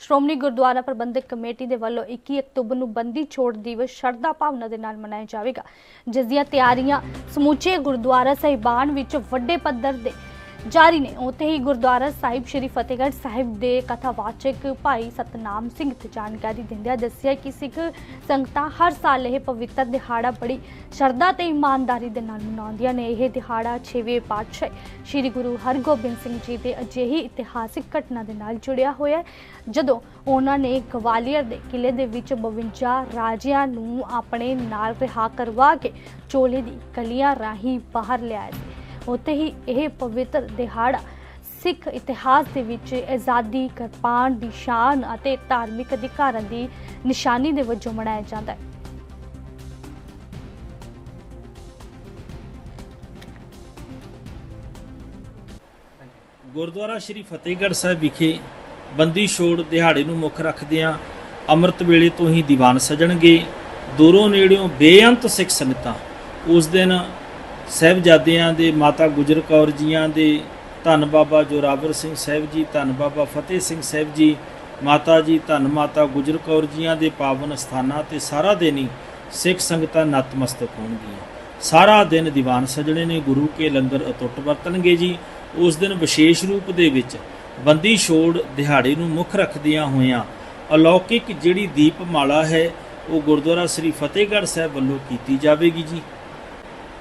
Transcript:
ਸ਼੍ਰੋਮਣੀ ਗੁਰਦੁਆਰਾ ਪ੍ਰਬੰਧਕ committee ਦੇ ਵੱਲੋਂ 21 October ਨੂੰ ਬੰਦੀ ਛੋੜ ਦਿਵਸ ਸ਼ਰਧਾ ਭਾਵਨਾ ਦੇ ਨਾਲ ਮਨਾਇਆ ਜਾਵੇਗਾ। ਜਿਸ ਦੀਆਂ ਤਿਆਰੀਆਂ ਸਮੁੱਚੇ ਗੁਰਦੁਆਰਾ ਸਾਹਿਬਾਨ ਵਿੱਚ ਵੱਡੇ ਪੱਧਰ ਦੇ ਜਾਰੀ ਨੇ। ਉੱਥੇ ਹੀ ਗੁਰਦੁਆਰਾ ਸਾਹਿਬ ਸ੍ਰੀ ਫਤਿਹਗੜ੍ਹ ਸਾਹਿਬ ਦੇ ਕਥਾਵਾਚਕ ਭਾਈ ਸਤਨਾਮ ਸਿੰਘ ਤੇ ਜਾਣਕਾਰੀ ਦਿੰਦਿਆਂ ਦੱਸਿਆ ਕਿ ਸਿੱਖ ਸੰਗਤਾਂ ਹਰ ਸਾਲ ਇਹ ਪਵਿੱਤਰ ਦਿਹਾੜਾ ਬੜੀ ਸ਼ਰਧਾ ਤੇ ਇਮਾਨਦਾਰੀ ਦੇ ਨਾਲ ਮਨਾਉਂਦੀਆਂ ਨੇ। ਇਹ ਦਿਹਾੜਾ 6ਵੇਂ ਪਾਤਸ਼ਾਹ ਸ੍ਰੀ ਗੁਰੂ ਹਰਗੋਬਿੰਦ ਸਿੰਘ ਜੀ ਦੇ ਅਜਿਹੀ ਇਤਿਹਾਸਿਕ ਘਟਨਾ ਦੇ ਨਾਲ ਜੁੜਿਆ ਹੋਇਆ ਜਦੋਂ ਉਹਨਾਂ ਨੇ ਗਵਾਲੀਅਰ ਦੇ ਕਿਲੇ ਦੇ ਵਿੱਚ 52 ਰਾਜਿਆਂ ਨੂੰ ਆਪਣੇ ਨਾਲ ਰਿਹਾ ਕਰਵਾ ਕੇ ਚੋਲੇ ਦੀ ਕਲੀਆਂ ਰਾਹੀਂ ਬਾਹਰ ਲਿਆਇਆ ਉੱਥੇ ਹੀ ਇਹ ਪਵਿੱਤਰ ਦਿਹਾੜਾ ਸਿੱਖ ਇਤਿਹਾਸ ਦੇ ਵਿੱਚ ਆਜ਼ਾਦੀ, ਕਿਰਪਾਨ ਦੀ ਸ਼ਾਨ ਅਤੇ ਧਾਰਮਿਕ ਅਧਿਕਾਰਾਂ ਦੀ ਨਿਸ਼ਾਨੀ ਦੇ ਵਜੋਂ ਮਨਾਇਆ ਜਾਂਦਾ ਹੈ। ਗੁਰਦੁਆਰਾ ਸ਼੍ਰੀ ਫਤਿਹਗੜ੍ਹ ਸਾਹਿਬ ਵਿਖੇ ਬੰਦੀ ਛੋੜ ਦਿਹਾੜੇ ਨੂੰ ਮੁੱਖ ਰੱਖਦਿਆਂ ਅੰਮ੍ਰਿਤ ਵੇਲੇ ਤੋਂ ਹੀ ਦੀਵਾਨ ਸਜਣਗੇ। ਦੂਰੋਂ ਨੇੜਿਓਂ ਬੇਅੰਤ ਸਿੱਖ ਸੰਗਤਾਂ ਉਸ ਦਿਨ ਸਾਹਿਬਜ਼ਾਦਿਆਂ ਦੇ, ਮਾਤਾ ਗੁਜਰ ਕੌਰ ਜੀਆਂ ਦੇ, ਧੰਨ ਬਾਬਾ ਜੋਰਾਵਰ ਸਿੰਘ ਸਾਹਿਬ ਜੀ, ਧੰਨ ਬਾਬਾ ਫਤਿਹ ਸਿੰਘ ਸਾਹਿਬ ਜੀ, ਮਾਤਾ ਜੀ, ਧੰਨ ਮਾਤਾ ਗੁਜਰ ਕੌਰ ਜੀਆਂ ਦੇ ਪਾਵਨ ਸਥਾਨਾਂ ਤੇ ਸਾਰਾ ਦਿਨ ਹੀ ਸਿੱਖ ਸੰਗਤਾਂ ਨਤਮਸਤਕ ਹੋਣਗੀਆਂ। ਸਾਰਾ ਦਿਨ ਦੀਵਾਨ ਸਜਣੇ ਨੇ, ਗੁਰੂ ਕੇ ਲੰਗਰ ਅਟੁੱਟ ਵਰਤਣਗੇ ਜੀ। ਉਸ ਦਿਨ ਵਿਸ਼ੇਸ਼ ਰੂਪ ਦੇ ਵਿੱਚ ਬੰਦੀ ਛੋੜ ਦਿਹਾੜੇ ਨੂੰ ਮੁੱਖ ਰੱਖਦਿਆਂ ਹੋਇਆਂ ਅਲੌਕਿਕ ਜਿਹੜੀ ਦੀਪਮਾਲਾ ਹੈ, ਉਹ ਗੁਰਦੁਆਰਾ ਸ੍ਰੀ ਫਤਿਹਗੜ੍ਹ ਸਾਹਿਬ ਵੱਲੋਂ ਕੀਤੀ ਜਾਵੇਗੀ ਜੀ।